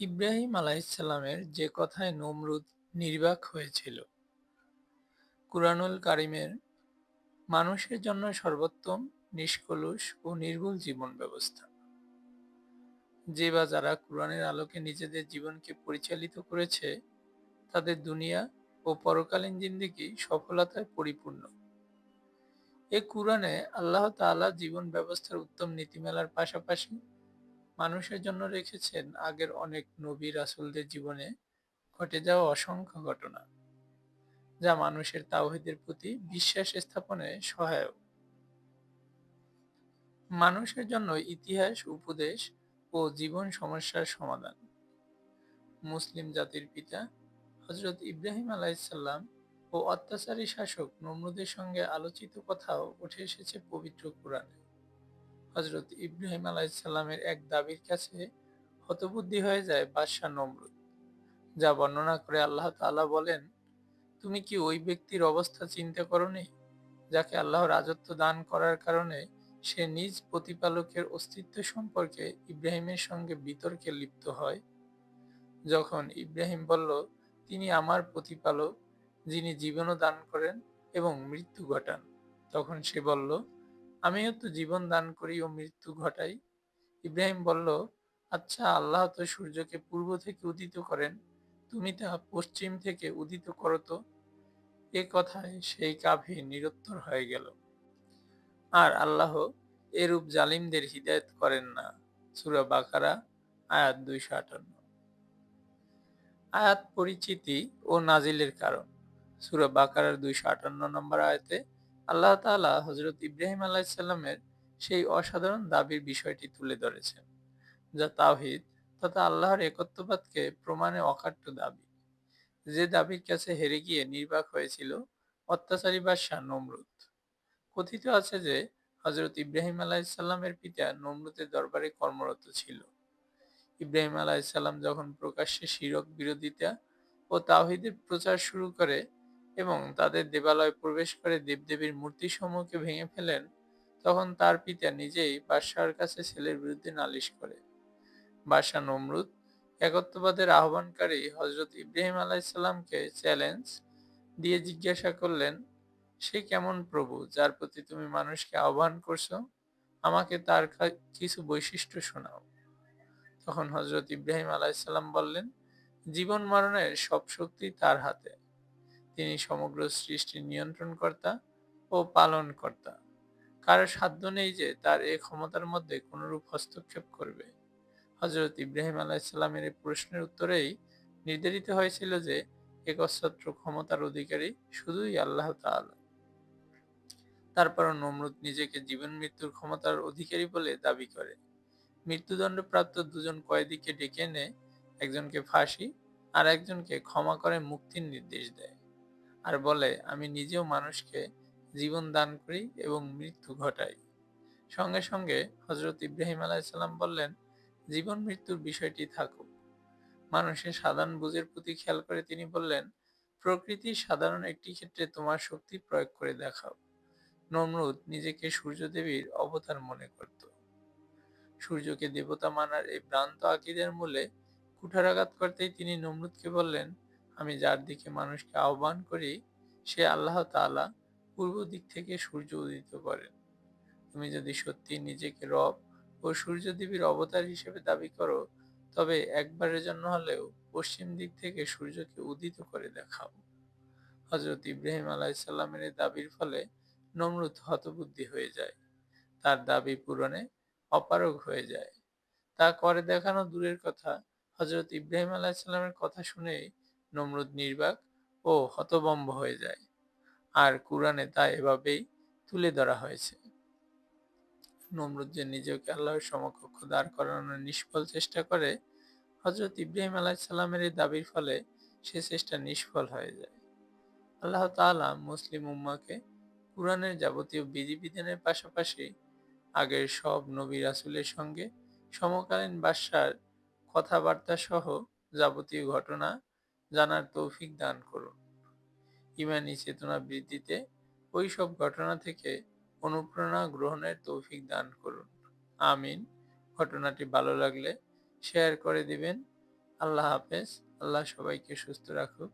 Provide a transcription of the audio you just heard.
ইব্রাহিম আলাইসাল্লামের যে কথায় নমরুদ নির্বাক হয়েছিল। কুরআনুল কারিমের মানুষের জন্য সর্বোত্তম, নিষ্কলুষ ও নির্ভুল জীবন ব্যবস্থা। যে বা যারা কোরআনের আলোকে নিজেদের জীবনকে পরিচালিত করেছে, তাদের দুনিয়া ও পরকালীন জিন্দিগি সফলতায় পরিপূর্ণ। এ কুরআনে আল্লাহ তাআলা জীবন ব্যবস্থার উত্তম নীতিমালার পাশাপাশি মানুষের জন্য রেখেছেন আগের অনেক নবী রাসূলদের জীবনে ঘটে যাওয়া অসংখ্য ঘটনা, যা মানুষের তাওহীদের প্রতি বিশ্বাস স্থাপনে সহায়ক। মানুষের জন্য ইতিহাস, উপদেশ ও জীবন সমস্যার সমাধান। মুসলিম জাতির পিতা হজরত ইব্রাহিম আলাইসাল্লাম ও অত্যাচারী শাসক নমরুদের সঙ্গে আলোচিত কথাও উঠে এসেছে পবিত্র কোরআনে। হজরত ইব্রাহিম আলাইসাল্লামের এক দাবির কাছে হতবুদ্ধি হয়ে যায় বাদশাহ নমরুদ। যা বর্ণনা করে আল্লাহ তাআলা বলেন, তুমি কি ওই ব্যক্তির অবস্থা চিন্তা করনি, যাকে আল্লাহ রাজত্ব দান করার কারণে সে নিজ প্রতিপালকের অস্তিত্ব সম্পর্কে ইব্রাহিমের সঙ্গে বিতর্কে লিপ্ত হয়? যখন ইব্রাহিম বলল, তিনি আমার প্রতিপালক, যিনি জীবনও দান করেন এবং মৃত্যু ঘটান। তখন সে বলল আমিও তো জীবন দান করি ও মৃত্যু ঘটাই। ইব্রাহিম বলল আচ্ছা আল্লাহ তো সূর্যকে পূর্ব থেকে উদিত করেন, তুমি তা পশ্চিম থেকে উদিত করো তো? এ কথায় সেই কাভি নিরুত্তর হয়ে গেল। আর আল্লাহ এরূপ জালিমদের হিদায়ত করেন না। সুরা বাকারা, আয়াত দুইশো আটান্ন। আয়াত পরিচিতি ও নাজিলের কারণ। সুরা বাকারার দুইশো আটান্ন নম্বর আয়াতে আল্লাহ তাআলা হজরত ইব্রাহিম আলাইসাল্লামের সেই অসাধারণ দাবির বিষয়টি তুলে ধরেছেন যা তাওহিদ তথা আল্লাহর একত্ববাদকে প্রমাণে অকাট্য দাবি। যে দাবির কাছে হেরে গিয়ে নির্বাক হয়েছিল অত্যাচারী বাদশাহ নমরুদ। কথিত আছে যে হজরত ইব্রাহিম আলাইসাল্লামের পিতা নমরুদের দরবারে কর্মরত ছিল। ইব্রাহিম আলাইসাল্লাম যখন প্রকাশ্যে শিরক বিরোধিতা ও তাওহিদের প্রচার শুরু করে এবং তাদের দেবালয়ে প্রবেশ করে দেবদেবীর মূর্তি সমূহকে ভেঙে ফেলেন, তখন তার পিতা নিজেই বাদশাহর কাছে ছেলের বিরুদ্ধে নালিশ করে। বাদশাহ নমরুদ, একত্ববাদের আহ্বানকারী হজরত ইব্রাহিম আলাইসাল্লামকে চ্যালেঞ্জ দিয়ে জিজ্ঞাসা করলেন, সে কেমন প্রভু যার প্রতি তুমি মানুষকে আহ্বান করছ? আমাকে তার কিছু বৈশিষ্ট্য শোনাও। তখন হজরত ইব্রাহিম আলাইসাল্লাম বললেন, জীবন মরণের সব শক্তি তার হাতে। তিনি সমগ্র সৃষ্টির নিয়ন্ত্রণকর্তা ও পালনকর্তা। কারও সাধ্য নেই যে তার এই ক্ষমতার মধ্যে কোনরূপ হস্তক্ষেপ করবে। হজরত ইব্রাহিম আলাইসাল্লামের এই প্রশ্নের উত্তরেই নির্ধারিত হয়েছিল যে একচ্ছত্র ক্ষমতার অধিকারী শুধুই আল্লাহ তাআলা। তারপরও নমরুদ নিজেকে জীবন মৃত্যুর ক্ষমতার অধিকারী বলে দাবি করে। মৃত্যুদণ্ডপ্রাপ্ত দুজন কয়েদিকে ডেকে এনে একজনকে ফাঁসি আর একজনকে ক্ষমা করে মুক্তির নির্দেশ দেয়। আর বলে, আমি নিজেও মানুষকে জীবন দান করি এবং মৃত্যু ঘটাই। সঙ্গে সঙ্গে হজরত ইব্রাহিম আলাইসাল্লাম বললেন, জীবন মৃত্যুর বিষয়টি থাকুক। মানুষের সাধারণ বুঝের প্রতি খেয়াল করে তিনি বললেন, প্রকৃতির সাধারণ একটি ক্ষেত্রে তোমার শক্তি প্রয়োগ করে দেখাও। নমরুদ নিজেকে সূর্যদেবীর অবতার মনে করত। সূর্যকে দেবতা মানার এই ভ্রান্ত আকিদের মূলে কুঠারাঘাত করতেই তিনি নমরুদকে বললেন আমি যার দিকে মানুষকে আহ্বান করি, সে আল্লাহ তাআলা পূর্ব দিক থেকে সূর্য উদিত করেন তুমি যদি সত্যি নিজেকে রব ও সূর্যদেবীর অবতার হিসেবে দাবি করো, তবে একবারের জন্য হলেও পশ্চিম দিক থেকে সূর্যকে উদিত করে দেখাও। হজরত ইব্রাহিম আলাইসাল্লামের দাবির ফলে নমরুদ হতবুদ্ধি হয়ে যায়। তার দাবি পূরণে অপারগ হয়ে যায়। তা করে দেখানো দূরের কথা। হজরত ইব্রাহিম আলাইসাল্লামের কথা শুনে নমরুদ নির্বাক ও হতবম্ব হয়ে যায়। আর কোরআনে তা এভাবেই তুলে ধরা হয়েছে। নমরুদ যে নিজেকে আল্লাহর সমকক্ষ দাঁড় করানোর নিষ্ফল চেষ্টা করে হজরত ইব্রাহিম আলাইসাল্লামের এই দাবির ফলে সে চেষ্টা নিষ্ফল হয়ে যায়। আল্লাহ তাআলা মুসলিম উম্মাকে কোরআনের যাবতীয় বিধিবিধানের পাশাপাশি আগের সব নবী রাসুলের সঙ্গে সমকালীন বাদশার কথাবার্তা সহ যাবতীয় ঘটনা জানার তৌফিক দান করুন। ইমানি চেতনা বৃদ্ধিতে ওই সব ঘটনা থেকে অনুপ্রেরণা গ্রহণের তৌফিক দান করুন। আমিন। ঘটনাটি ভালো লাগলে শেয়ার করে দিবেন। আল্লাহ হাফেজ। আল্লাহ সবাইকে সুস্থ রাখুক।